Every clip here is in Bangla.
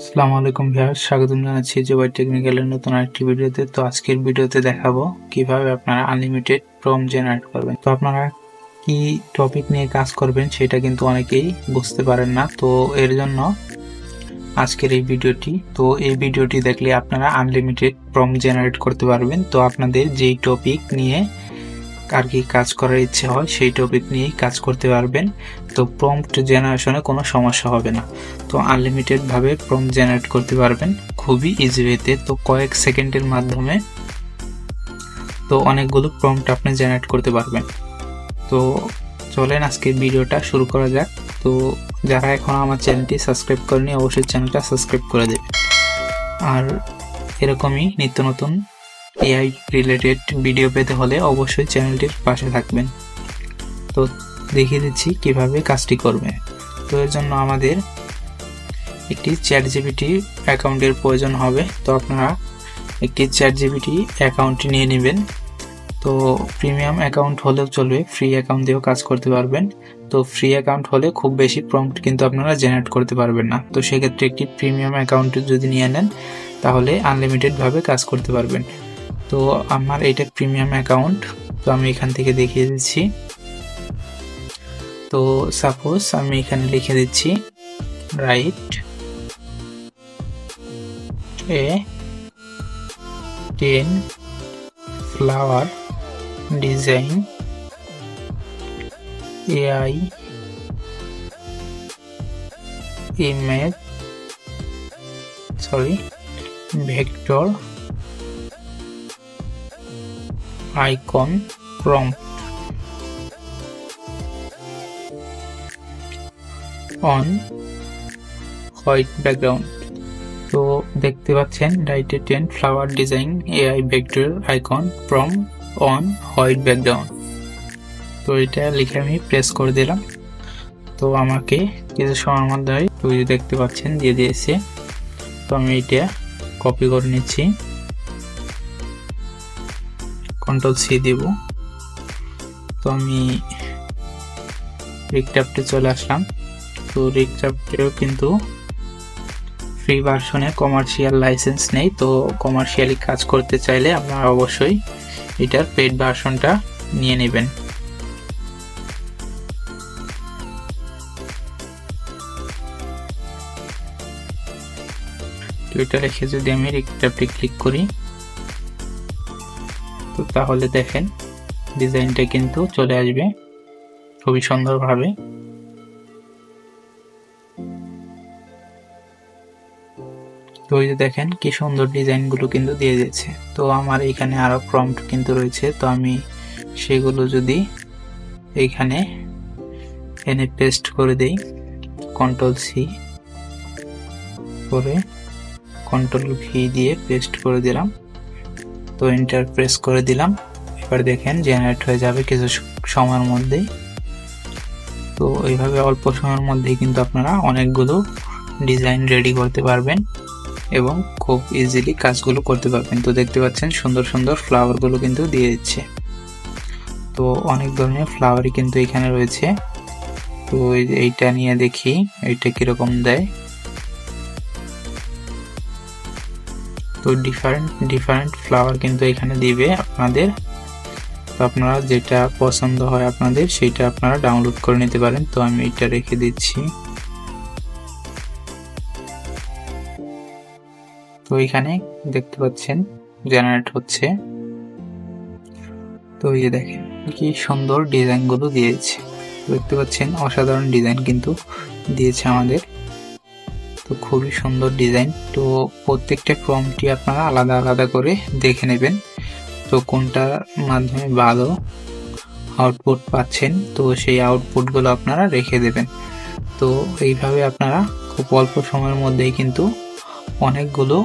আসসালামু আলাইকুম ভিউয়ার স্বাগতম জানাচ্ছি জোবাই টেকনিক্যালের নতুন আরেকটি ভিডিওতে। তো আজকের ভিডিওতে দেখাবো কীভাবে আপনারা আনলিমিটেড প্রম জেনারেট করবেন। তো আপনারা কি টপিক নিয়ে কাজ করবেন সেটা কিন্তু অনেকেই বুঝতে পারেন না। তো এর জন্য আজকের এই ভিডিওটি, তো এই ভিডিওটি দেখলে আপনারা আনলিমিটেড প্রম জেনারেট করতে পারবেন। তো আপনাদের যেই টপিক নিয়ে আর কি কাজ করার ইচ্ছে হয়, সেই টপিক নিয়েই কাজ করতে পারবেন। তো প্রম্পট জেনারেশনে কোনো সমস্যা হবে না। তো আনলিমিটেড ভাবে প্রম্পট জেনারেট করতে পারবেন, খুবই ইজি ওয়েতে তো। কয়েক সেকেন্ডের মাধ্যমে তো অনেকগুলো প্রম্পট আপনি জেনারেট করতে পারবেন। তো চলেন আজকে ভিডিওটা শুরু করা যাক। তো যারা এখন আমার চ্যানেলটি সাবস্ক্রাইব করেনি অবশ্যই চ্যানেলটা সাবস্ক্রাইব করে দেবেন। আর এরকমই নিত্য নতুন এআই রিলেটেড ভিডিও পেতে হলে অবশ্যই চ্যানেলটির পাশে থাকবেন। তো দেখিয়ে দিচ্ছি কীভাবে কাজটি করবে। তো এর জন্য আমাদের একটি চ্যাট জিবিটি অ্যাকাউন্টের প্রয়োজন হবে। তো আপনারা একটি চ্যাট জিবিটি অ্যাকাউন্ট নিয়ে নেবেন। তো প্রিমিয়াম অ্যাকাউন্ট হলেও চলবে, ফ্রি অ্যাকাউন্ট দিয়েও কাজ করতে পারবেন। তো ফ্রি অ্যাকাউন্ট হলে খুব বেশি প্রম্পট কিন্তু আপনারা জেনারেট করতে পারবেন না। তো সেক্ষেত্রে একটি প্রিমিয়াম অ্যাকাউন্ট যদি নিয়ে নেন, তাহলে আনলিমিটেডভাবে কাজ করতে পারবেন। তো আমার এটা প্রিমিয়াম অ্যাকাউন্ট তো আমি এখান থেকে দেখিয়ে দিচ্ছি। তো সাপোজ আমি এখানে লিখে দিচ্ছি right a ten flower design AI image sorry vector icon prompt on white background তো দেখতে পাচ্ছেন রাইটে ten, flower design, AI vector, icon from on, white background. তো এটা লিখে আমি প্রেস করে দিলাম। তো আমাকে কিছু সময়ের মধ্যে তো দেখতে পাচ্ছেন দিয়ে দিয়েছে। তো আমি এটা কপি করে নিচ্ছি। কন্ট্রোল সি দেব। তো আমি রিকট্যাপটে চলে আসলাম। তো রিকট্যাপটেও কিন্তু ফ্রি ভার্সনে কমার্শিয়াল লাইসেন্স নেই। তো কমার্শিয়ালি কাজ করতে চাইলে আপনারা অবশ্যই এটার পেড ভার্সনটা নিয়ে নেবেন। এটা রেখে যদি আমি রিকট্যাপটে ক্লিক করি তো তাহলে দেখেন, ডিজাইনটা কিন্তু চলে আসবে খুবই সুন্দরভাবে। তো ওই যে দেখেন, কি সুন্দর ডিজাইনগুলো কিন্তু দিয়ে দিয়েছে। তো আমার এখানে আরও প্রম্পট কিন্তু রয়েছে, তো আমি সেগুলো যদি এইখানে এনে পেস্ট করে দেই কন্ট্রোল সি করে কন্ট্রোল ভি দিয়ে পেস্ট করে দিলাম। তো এন্টার প্রেস করে দিলাম। এবার দেখেন জেনারেট হয়ে যাবে কিছু সময়ের মধ্যেই। তো এইভাবে অল্প সময়ের মধ্যেই কিন্তু আপনারা অনেকগুলো ডিজাইন রেডি করতে পারবেন এবং খুব ইজিলি কাজগুলো করতে পারবেন। তো দেখতে পাচ্ছেন সুন্দর সুন্দর ফ্লাওয়ারগুলো কিন্তু দিয়ে দিচ্ছে। তো অনেক ধরনের ফ্লাওয়ারই কিন্তু এখানে রয়েছে। তো এইটা নিয়ে দেখি, এইটা কীরকম দেয়। তো ডিফারেন্ট ডিফারেন্ট ফ্লাওয়ার কিন্তু এখানে দিবে আপনাদের। তো আপনারা যেটা পছন্দ হয় আপনাদের, সেটা আপনারা ডাউনলোড করে নিতে পারেন। তো আমি এটা রেখে দিচ্ছি। তো এখানে দেখতে পাচ্ছেন জেনারেট হচ্ছে। তো এই যে দেখেন, কি সুন্দর ডিজাইনগুলো দিয়েছে। দেখতে পাচ্ছেন, অসাধারণ ডিজাইন কিন্তু দিয়েছে আমাদের। তো খুবই সুন্দর ডিজাইন। তো প্রত্যেকটা ক্রমটি আপনারা আলাদা আলাদা করে দেখে নেবেন। তো কোনটার মাধ্যমে ভালো আউটপুট পাচ্ছেন, তো সেই আউটপুটগুলো আপনারা রেখে দেবেন। তো এইভাবে আপনারা খুব অল্প সময়ের মধ্যেই কিন্তু অনেকগুলো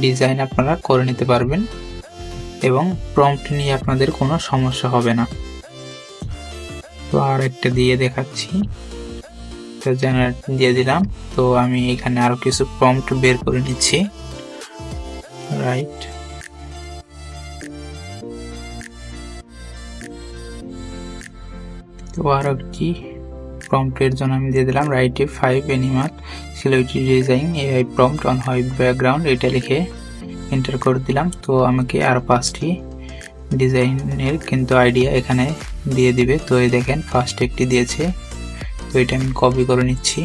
ডিজাইন আপনারা করে নিতে পারবেন এবং প্রম্পট নিয়ে আপনাদের কোনো সমস্যা হবে না। তো আর একটা দিয়ে দেখাচ্ছি। একটা জেনারেট দিয়ে দিলাম। তো আমি এখানে আরও কিছু প্রম্পট বের করে নিচ্ছি। রাইট তো আরও একটি প্রম্পটের জন্য আমি দিয়ে দিলাম। রাইটে five animal silhouette design AI prompt on white background এটা লিখে এন্টার করে দিলাম। তো আমাকে আর পাঁচটি ডিজাইনের কিন্তু আইডিয়া এখানে দিয়ে দিবে। তো এই দেখেন ফার্স্ট একটি দিয়েছে। তো এটা আমি কপি করে নিচ্ছি।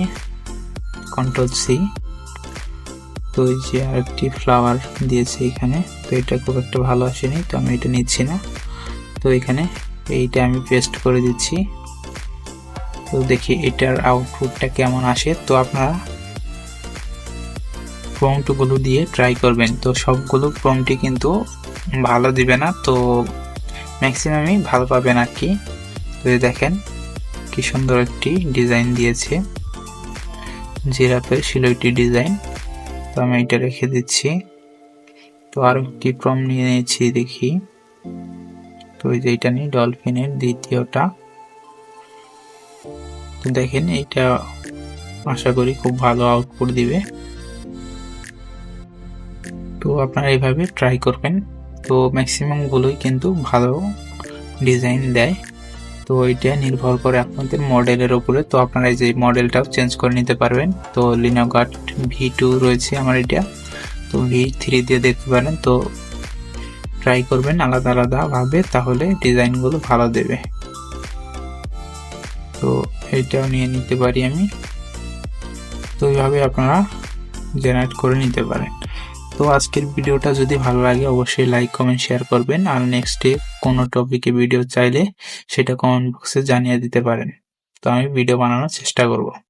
কন্ট্রোল সি তো এই যে আরেকটি ফ্লাওয়ার দিয়েছে এখানে, তো এটা খুব একটা ভালো আসেনি, তো আমি এটা নিচ্ছি না। তো এখানে এইটা আমি পেস্ট করে দিচ্ছি। তো দেখি এটার আউটপুটটা কেমন আসে। তো আপনারা প্রম্পটগুলো দিয়ে ট্রাই করবেন। তো সবগুলো প্রম্পটই কিন্তু ভালো দিবে না, তো ম্যাক্সিমামই ভালো পাবেন আর কি। তো দেখেন কি সুন্দর একটি ডিজাইন দিয়েছে। জিরাফের সিলইটি ডিজাইন। তো আমি এটা রেখে দিচ্ছি। তো আরও একটি প্রম নিয়ে নিয়েছি দেখি। তো এই যে এটা নিয়ে ডলফিনের দ্বিতীয়টা। তো দেখেন, এটা আশা করি খুব ভালো আউটপুট দিবে। তো আপনারা এইভাবে ট্রাই করবেন। তো ম্যাক্সিমাম গুলোই কিন্তু ভালো ডিজাইন দেয়। তো এটা নির্ভর করে আপনাদের মডেলের উপরে। তো আপনারা এই যে মডেলটাও চেঞ্জ করে নিতে পারবেন। তো লিনোগাট ভি টু রয়েছে আমার এটা। তো ভি থ্রি দিয়ে দেখতে পারেন। তো ট্রাই করবেন আলাদা আলাদা ভাবে, তাহলে ডিজাইনগুলো ভালো দেবে। তো এইটাও নিয়ে নিতে পারি আমি। তো এইভাবে আপনারা জেনারেট করে নিতে পারেন। তো আজকের ভিডিওটা যদি ভালো লাগে, অবশ্যই লাইক কমেন্ট শেয়ার করবেন। আর নেক্সট ডে কোনো টপিকে ভিডিও চাইলে সেটা কমেন্ট বক্সে জানিয়ে দিতে পারেন। তো আমি ভিডিও বানানোর চেষ্টা করব।